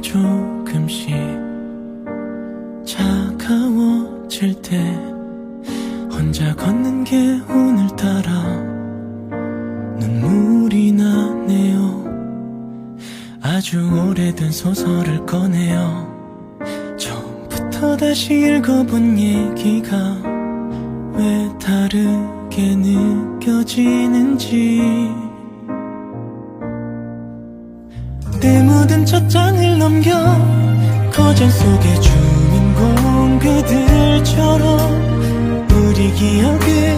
조금씩 차가워질 때 혼자 걷는 게 오늘따라 눈물이 나네요. 아주 오래된 소설을 꺼내요. 처음부터 다시 읽어본 얘기가 왜 다르게 느껴지는지. 때 묻은 첫 장을 넘겨 거장 속의 주인공 그들처럼 우리 기억을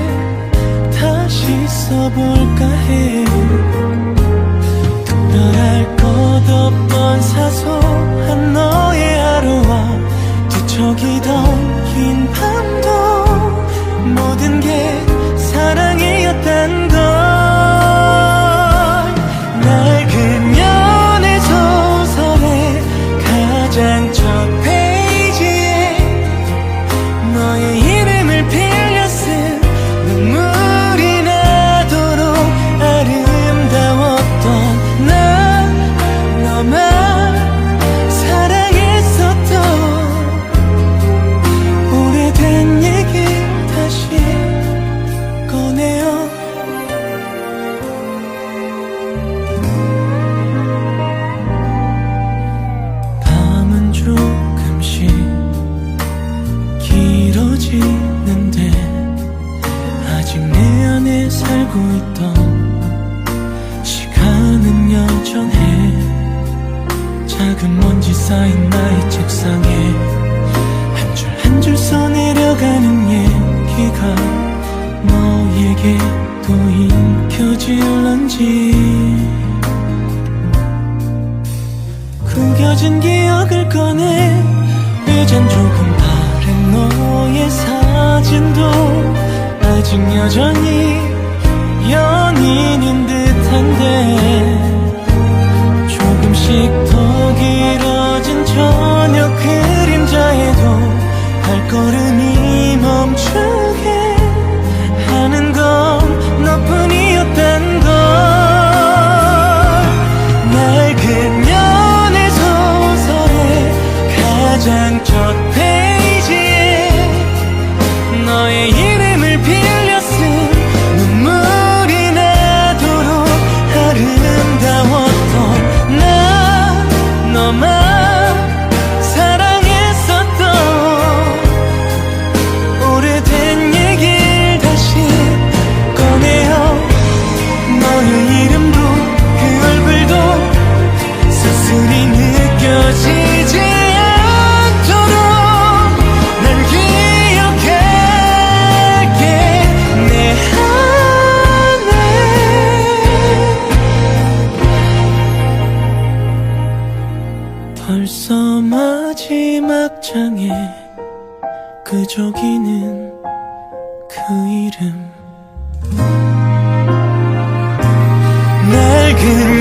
다시 써볼까 해. 특별할 살고 있던 시간은 여전해. 작은 먼지 쌓인 나의 책상에 한 줄 한 줄 써내려가는 얘기가 너에게도 읽혀질런지. 구겨진 기억을 꺼내 이젠 조금 다른 너의 사진도 아직 여전히 벌써 마지막 장에 그 저기는 그 이름. 낡은